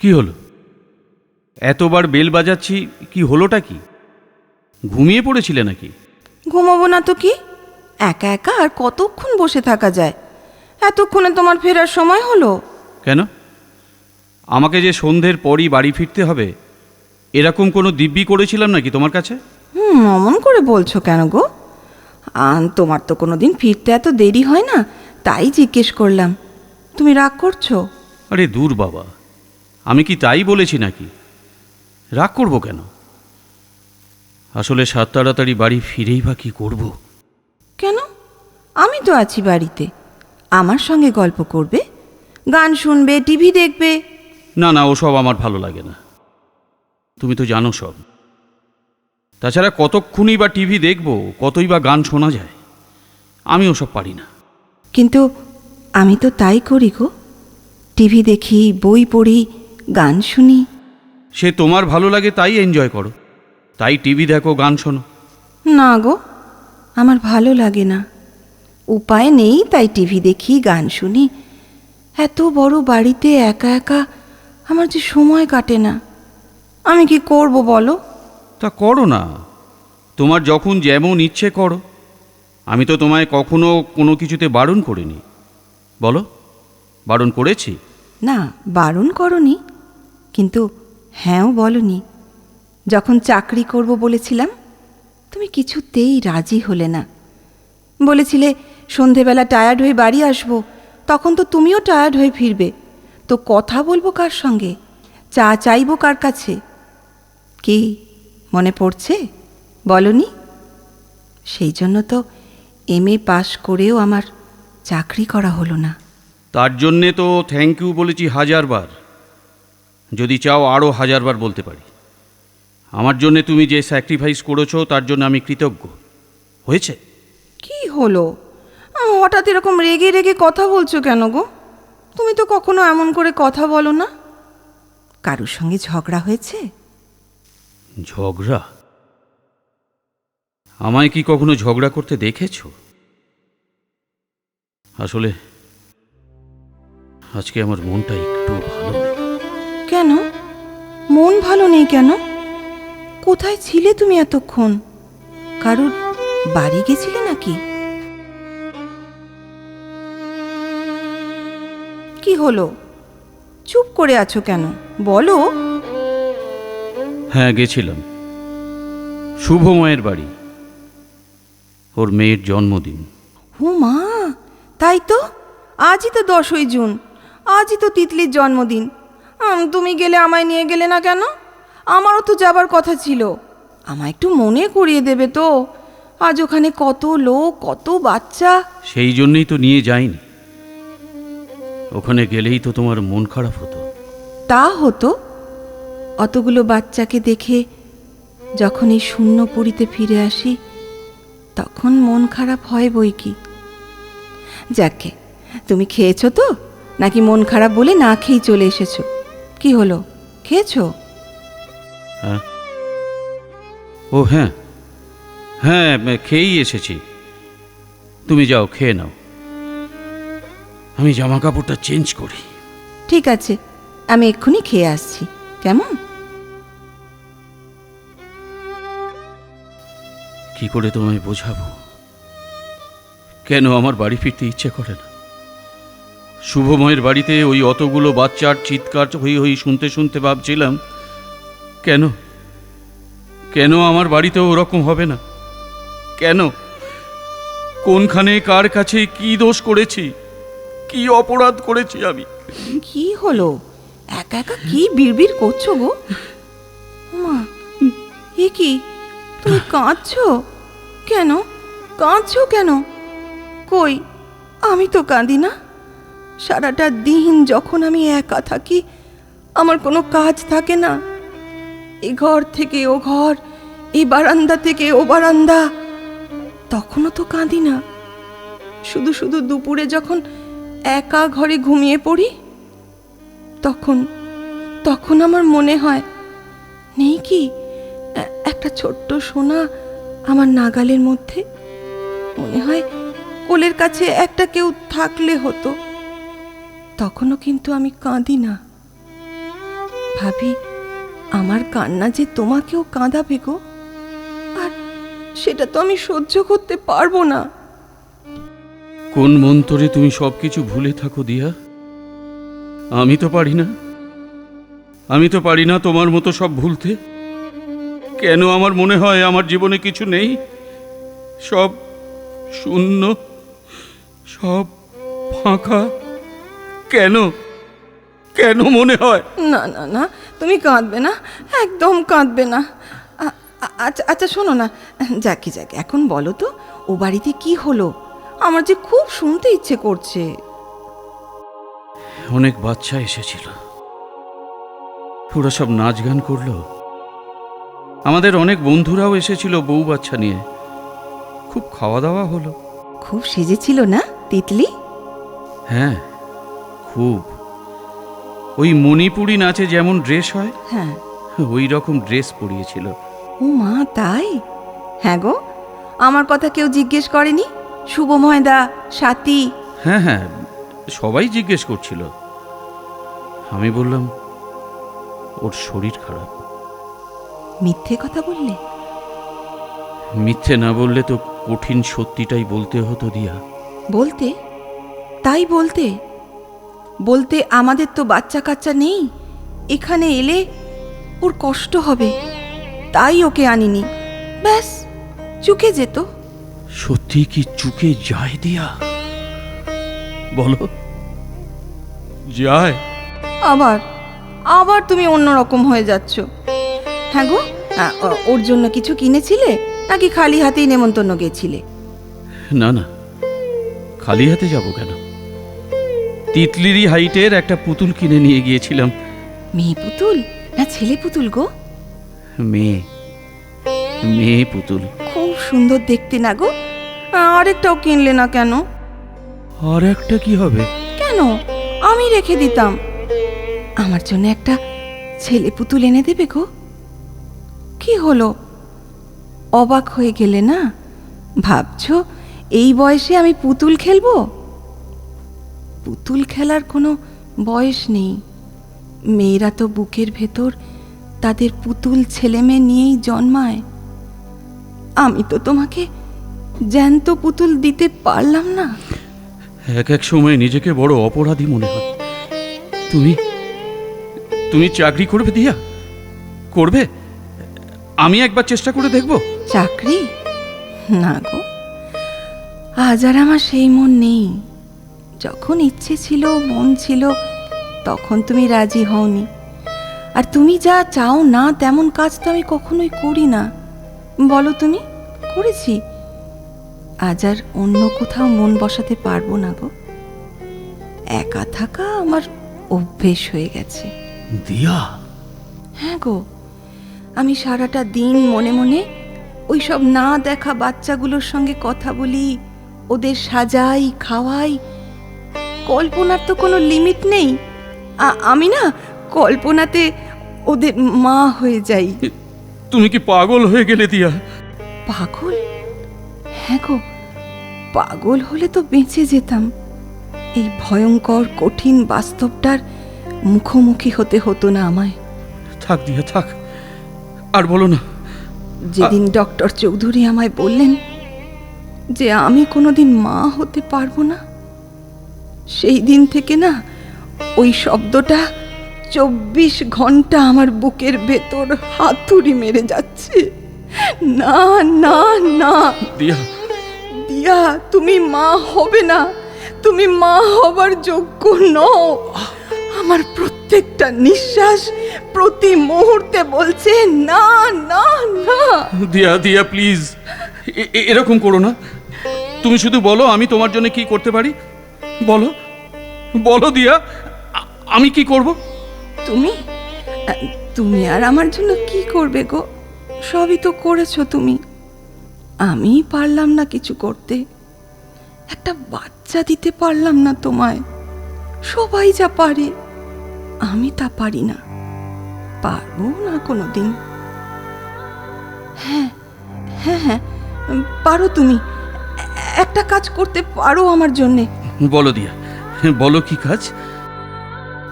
কি হলো? এতবার বেল বাজাচ্ছি কি হলোটা কি? ঘুমিয়ে পড়েছিলে নাকি? ঘুমাবো না তো কি? একা একা আর কতক্ষণ বসে থাকা যায়? এতক্ষণে তোমার ফেরার সময় হলো? কেন? আমাকে যে সন্ধ্যের পরই বাড়ি ফিরতে হবে এরকম কোনো দিব্যি করেছিলাম নাকি তোমার কাছে? হুম অমন করে বলছো কেন গো? আন তোমার তো কোনো দিন ফিরতে এত দেরি হয় না তাই জিজ্ঞেস করলাম। তুমি রাগ করছ? আরে দূর বাবা আমি কি তাই বলেছি নাকি? রাগ করব কেন? আসলে সাত তাড়াতাড়ি বাড়ি ফিরেই বা কি করব? কেন? আমি তো আছি বাড়িতে। আমার সঙ্গে গল্প করবে? গান শুনবে টিভি দেখবে? না না ওসব আমার ভালো লাগে না। তুমি তো জানো সব। তাছাড়া কতক্ষণই বা টিভি দেখব কতই বা গান শোনা যায় আমি ওসব পারি না। কিন্তু আমি তো তাই করি গো। টিভি দেখি বই পড়ি গান শুনি। সে তোমার ভালো লাগে তাই এনজয় করো। তাই টিভি দেখো গান শোনো। না গো আমার ভালো লাগে না। উপায় নেই তাই টিভি দেখি গান শুনি। এত বড় বাড়িতে একা একা আমার যে সময় কাটে না। আমি কি করব বলো? তা করো না। তোমার যখন যেমন ইচ্ছে করো। আমি তো তোমায় কখনো কোনো কিছুতে বারণ করিনি। বলো বারণ করেছি? না বারণ করনি। কিন্তু হ্যাঁও বলনি। যখন চাকরি করব বলেছিলাম, তুমি কিছুতেই রাজি হলে না। বলেছিলে, সন্ধেবেলা টায়ার্ড হয়ে বাড়ি আসব, তখন তো তুমিও টায়ার্ড হয়ে ফিরবে। তো কথা বলব কার সঙ্গে? চা চাইব কার কাছে? কি, মনে পড়ছে? বলনি? সেই জন্য তো এম এ পাশ করেও আমার চাকরি করা হলো না। তার জন্যে তো থ্যাংক ইউ বলেছি হাজারবার। যদি চাও আরও হাজারবার বলতে পারি। আমার জন্যে তুমি যে স্যাক্রিফাইস করেছ তার জন্য আমি কৃতজ্ঞ। হয়েছে? কি হলো? হঠাৎ এরকম রেগে রেগে কথা বলছো কেন গো? তুমি তো কখনো এমন করে কথা বলো না। কারোর সঙ্গে ঝগড়া হয়েছে? ঝগড়া? আমায় কি কখনো ঝগড়া করতে দেখেছ? আসলে আজকে আমার মনটা একটু ভালো। ভালো নেই কেন? কোথায় ছিলে তুমি এতক্ষণ? কারোর বাড়ি গেছিলে নাকি? কি হলো? চুপ করে আছো কেন? বলো। হ্যাঁ গেছিলাম। শুভময়ের বাড়ি। ওর মেয়ের জন্মদিন। ও মা তাই তো? আজই তো দশই জুন। আজই তো তিতলির জন্মদিন। তুমি গেলে আমায় নিয়ে গেলে না কেন? আমারও তো যাবার কথা ছিল। আমায় একটু মনে করিয়ে দেবে তো। আজ ওখানে কত লোক কত বাচ্চা। সেই জন্যই তো নিয়ে যাইনি। ওখানে গেলেই তো তোমার মন খারাপ হতো। তা হতো। অতগুলো বাচ্চাকে দেখে যখন এই শূন্য পুরীতে ফিরে আসি তখন মন খারাপ হয় বই কি। যাকে তুমি খেয়েছো তো? নাকি মন খারাপ বলে না খেয়েই চলে এসেছ? কি হলো? খেয়েছো? হ্যাঁ। ও হ্যাঁ। হ্যাঁ খেয়েই এসেছি। তুমি যাও খেয়ে নাও। আমি জামা কাপড়টা চেঞ্জ করি। ঠিক আছে আমি এক্ষুনি খেয়ে আসছি। কেমন? কি করে তোমায় বোঝাবো? কেন আমার বাড়ি ফিরতে ইচ্ছে করে না? শুভময়ের বাড়িতে ওই অতগুলো বাচ্চার চিৎকার হই হই শুনতে শুনতে ভাবছিলাম, কেন? কেন আমার বাড়িতেও ওরকম হবে না? কেন? কোনখানে কার কাছে কি দোষ করেছি? কি অপরাধ করেছি আমি? কি হলো? একা একা কি বিড়বিড় করছ গো? মা, এ কি? তুমি কাঁদছো? কেন? কাঁদছো কেন? কই, আমি তো কাঁদি না। সারাটা দিন যখন আমি একা থাকি, আমার কোনো কাজ থাকে না। এ ঘর থেকে ও ঘর, এই বারান্দা থেকে ও বারান্দা। তখনও তো কাঁদি না। শুধু শুধু দুপুরে যখন একা ঘরে ঘুমিয়ে পড়ি, তখন তখন আমার মনে হয়, নেই কি একটা ছোট্ট সোনা আমার নাগালের মধ্যে। মনে হয় কোলের কাছে একটা কেউ থাকলে হতো। তখনও কিন্তু আমি কাঁদি না। ভাবি, আমার কান্না যে তোমাকেও কাঁদাবে গো, আর সেটা তো আমি সহ্য করতে পারব না। কোন মন্তরে তুমি সব কিছু ভুলে থাকো দিয়া? আমি তো পারি না। আমি তো পারি না তোমার মতো সব ভুলতে। কেন আমার মনে হয় আমার জীবনে কিছু নেই? সব শূন্য, সব ফাঁকা। কেন? কেন মনে হয়? না না না তুমি কাঁদবে না একদম কাঁদবে না। আচ্ছা আচ্ছা শোনো না যাকে যাকে এখন বলো তো ও বাড়িতে কি হলো? আমার যে খুব শুনতে ইচ্ছে করছে। অনেক বাচ্চা এসেছিল। ওরা সব নাচ গান করল। আমাদের অনেক বন্ধুরাও এসেছিল বউ বাচ্চা নিয়ে। খুব খাওয়া দাওয়া হলো। খুব সেজেছিল না তিতলি? হ্যাঁ খুব। ওই মণিপুরি নাচে যেমন ড্রেস হয় হ্যাঁ। ওই রকম ড্রেস পরিয়েছিল। ও মা তাই? হ্যাঁ গো আমার কথা কেউ জিজ্ঞেস করেনি? শুভময়দা সাথী? হ্যাঁ হ্যাঁ সবাই জিজ্ঞেস করছিল। আমি বললাম ওর শরীর খারাপ। মিথ্যে কথা বললে? মিথ্যে না বললে তো কঠিন সত্যিটাই বলতে হতো দিয়া। বলতে? তাই বলতে? বলতে আমাদের তো বাচ্চা কাচ্চা নেই। এখানে এলে ওর কষ্ট হবে। তাই ওকে আনিনি। ব্যাস চুকে যেত। সত্যি কি চুকে যায় দিয়া? বলো। যায়? আবার আবার তুমি অন্যরকম হয়ে যাচ্ছ। হ্যাঁ গো আ, ওর জন্য কিছু কিনেছিলে? নাকি খালি হাতেই নেমন্তন্ন গেছিলে? না না খালি হাতে যাব কেন? তিতলিরই হাইটের একটা পুতুল কিনে নিয়ে গিয়েছিলাম। মেয়ে পুতুল? না ছেলে পুতুল গো? মেয়ে। মেয়ে পুতুল। খুব সুন্দর দেখতে না গো? আরেকটাও কিনলে না কেন? আর একটা কি হবে? কেন? আমি রেখে দিতাম। আমার জন্য একটা ছেলে পুতুল এনে দেবে গো। কি হলো? অবাক হয়ে গেলে না? ভাবছ এই বয়সে আমি পুতুল খেলব? পুতুল খেলার কোনো বয়স নেই। মেয়েরা তো বুকের ভেতর তাদের পুতুল ছেলেমেয়ে নিয়েই জন্মায়। আমি তো তোমাকে জ্যান্ত পুতুল দিতে পারলাম না। এক এক সময় নিজেকে বড় অপরাধী মনে হয়। তুমি তুমি চাকরি করবে দিয়া? করবে? আমি একবার চেষ্টা করে দেখব। চাকরি? না গো আজ আর আমার সেই মন নেই। যখন ইচ্ছে ছিল মন ছিল তখন তুমি রাজি হওনি। আর তুমি যা চাও না তেমন কাজ তো আমি কখনোই করি না। বলো তুমি করেছি। আজ আর অন্য কোথাও মন বসাতে পারব না গো। একা থাকা আমার অভ্যেস হয়ে গেছে। দিয়া? হ্যাঁ গো আমি সারাটা দিন মনে মনে ওই সব না দেখা বাচ্চাগুলোর সঙ্গে কথা বলি ওদের সাজাই খাওয়াই কল্পনার তো কোনো লিমিট নেই। আমি না কল্পনাতে ওদের মা হয়ে যাই। তুমি কি পাগল হয়ে গেলে দিয়া? পাগল? হ্যাঁ গো পাগল হলে তো বেঁচে যেতাম। এই ভয়ঙ্কর কঠিন বাস্তবটার মুখোমুখি হতে হতো না আমায়। থাক দিয়া থাক। আর বলো না। যেদিন ডক্টর চৌধুরী আমায় বললেন যে আমি কোনোদিন মা হতে পারব না সেই দিন থেকে না ওই শব্দটা চব্বিশ ঘণ্টা আমার বুকের ভেতর হাতুড়ি মেরে যাচ্ছে। না না না। দিয়া। দিয়া তুমি মা হবে না। তুমি মা হবার যোগ্য নও। আমার প্রত্যেকটা নিঃশ্বাস প্রতি মুহূর্তে বলছে না না না। দিয়া দিয়া প্লিজ এরকম করো না। তুমি শুধু বলো আমি তোমার জন্য কি করতে পারি? বলো বলো দিয়া আমি কি করব? তুমি তুমি আর আমার জন্য কি করবে গো? সবই তো করেছ তুমি। আমি পারলাম না কিছু করতে। একটা বাচ্চা দিতে পারলাম না তোমায়। সবাই যা পারে, আমি তা পারি না। পারব না কোনো দিন হ্যাঁ হ্যাঁ হ্যাঁ পারো তুমি। একটা কাজ করতে পারো আমার জন্যে। বলো দিয়া বলো কি কাজ?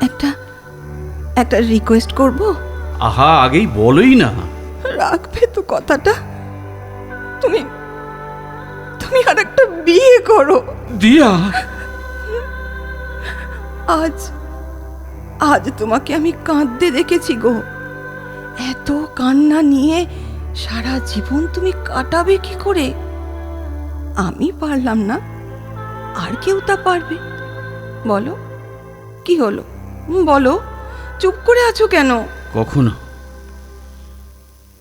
একটা একটা রিকোয়েস্ট করব? আহা আগেই বলোই না। রাখবে তো কথাটা। তুমি তুমি আর একটা বিয়ে করো। দিয়া? আজ আজ তোমাকে আমি কাঁদতে দেখেছি গো। এত কান্না নিয়ে সারা জীবন তুমি কাটাবে কি করে? আমি পারলাম না। আর কেউ তা পারবে? বলো। কি হলো? বলো। চুপ করে আছো কেন? কখনো।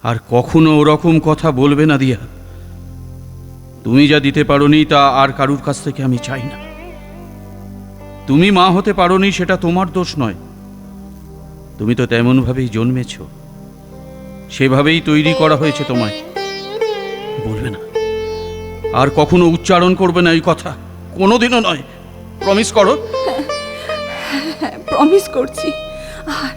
আর কখনো ওরকম কথা বলবে না দিয়া। তুমি যা দিতে পারোনি তা আর কারুর কাছ থেকে আমি চাই না। তুমি মা হতে পারোনি সেটা তোমার দোষ নয়। তুমি তো তেমনভাবেই জন্মেছ। সেভাবেই তৈরি করা হয়েছে তোমায়। বলবে না। আর কখনো উচ্চারণ করবে না এই কথা। কোনোদিনও নয়। প্রমিস করো। হ্যাঁ প্রমিস করছি। আর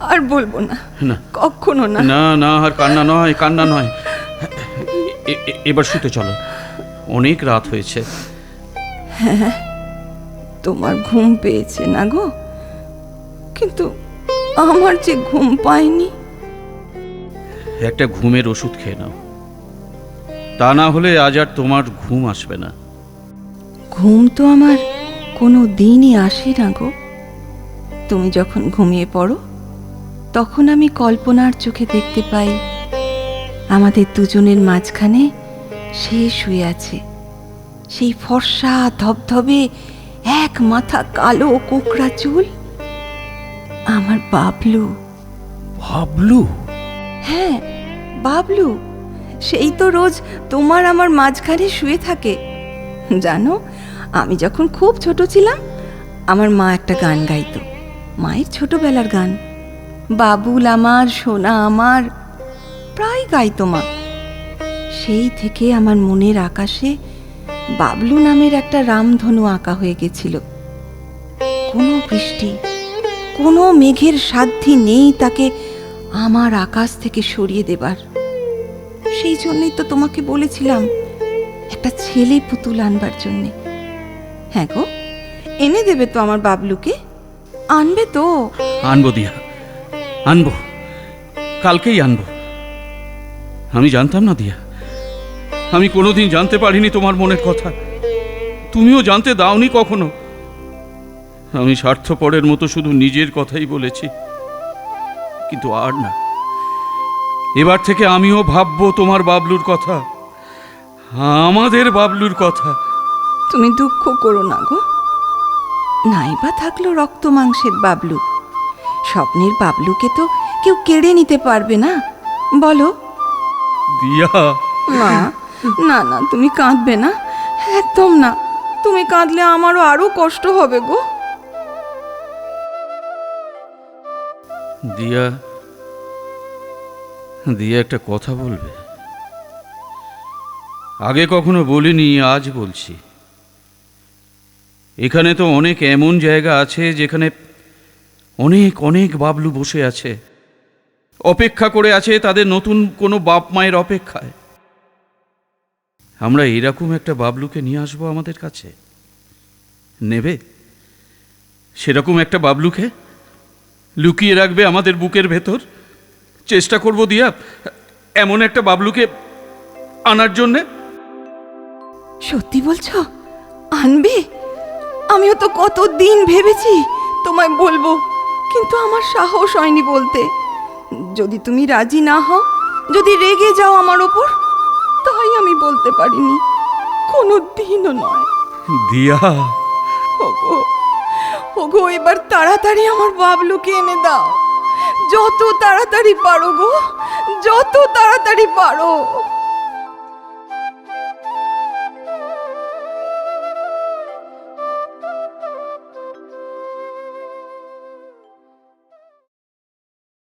আর বলব না। না। কখনো না। না না আর কান্না নয় কান্না নয়। এবার শুতে চলো। অনেক রাত হয়েছে। তোমার ঘুম পেয়েছে না গো? কিন্তু আমার যে ঘুম পায়নি। একটা ঘুমের ওষুধ খেয়ে নাও। তা না হলে আজ আর তোমার ঘুম আসবে না। ঘুম তো আমার কোনো দিনই আসে না গো। তুমি যখন ঘুমিয়ে পড়ো তখন আমি কল্পনার চোখে দেখতে পাই আমাদের দুজনের মাঝখানে সে শুয়ে আছে। সেই ফর্সা ধবধবে এক মাথা কালো কোকড়া চুল। আমার বাবলু। ভাবলু হ্যাঁ বাবলু। সেই তো রোজ তোমার আমার মাঝখানে শুয়ে থাকে। জানো আমি যখন খুব ছোট ছিলাম, আমার মা একটা গান গাইতো। মায়ের ছোটবেলার গান। বাবুল আমার, সোনা আমার, প্রায় গাইতো মা। সেই থেকে আমার মনের আকাশে বাবলু নামের একটা রামধনু আঁকা হয়ে গেছিল। কোনো বৃষ্টি, কোনো মেঘের সাধ্যি নেই তাকে আমার আকাশ থেকে সরিয়ে দেবার। সেই জন্যই তো তোমাকে বলেছিলাম, একটা ছেলে পুতুল আনবার জন্যে। হ্যাঁ গো, এনে দেবে তো আমার বাবলুকে। আনবে তো। আনব দিয়া, আনব, কালকেই আনব। আমি জানতাম না দিয়া, আমি কোনোদিন জানতে পারিনি তোমার মনের কথা। তুমিও জানতে দাওনি কখনো? আমি স্বার্থপরের মতো শুধু নিজের কথাই বলেছি, কিন্তু আর না। এবার থেকে আমিও ভাববো তোমার বাবলুর কথা, আমাদের বাবলুর কথা। তুমি দুঃখ করো না গো। নাইবা থাকল রক্ত মাংসের বাবলু। স্বপ্নের বাবলুকে তো কেউ কেড়ে নিতে পারবে না। বলো। দিয়া। না না না তুমি কাঁদবে না। একদম না। তুমি কাঁদলে আমারও আরও কষ্ট হবে গো। দিয়া দিয়া একটা কথা বলবে। আগে কখনো বলিনি আজ বলছি। এখানে তো অনেক এমন জায়গা আছে যেখানে অনেক অনেক বাবলু বসে আছে। অপেক্ষা করে আছে তাদের নতুন কোনো বাপ মায়ের অপেক্ষায়। আমরা এরকম একটা বাবলুকে নিয়ে আসব আমাদের কাছে। নেবে? সেরকম একটা বাবলুকে লুকিয়ে রাখবে আমাদের বুকের ভেতর? চেষ্টা করব দিয়া এমন একটা বাবলুকে আনার জন্যে? সত্যি বলছো? আনবে? আমিও তো কত দিন ভেবেছি তোমায় বলব কিন্তু আমার সাহস হয়নি বলতে। যদি তুমি রাজি না হও যদি রেগে যাও আমার ওপর তাই আমি বলতে পারিনি। কোনো দিনও নয়। দিয়া। ওগো ওগো এবার তাড়াতাড়ি আমার বাবলুকে এনে দাও। যত তাড়াতাড়ি পারো গো যত তাড়াতাড়ি পারো।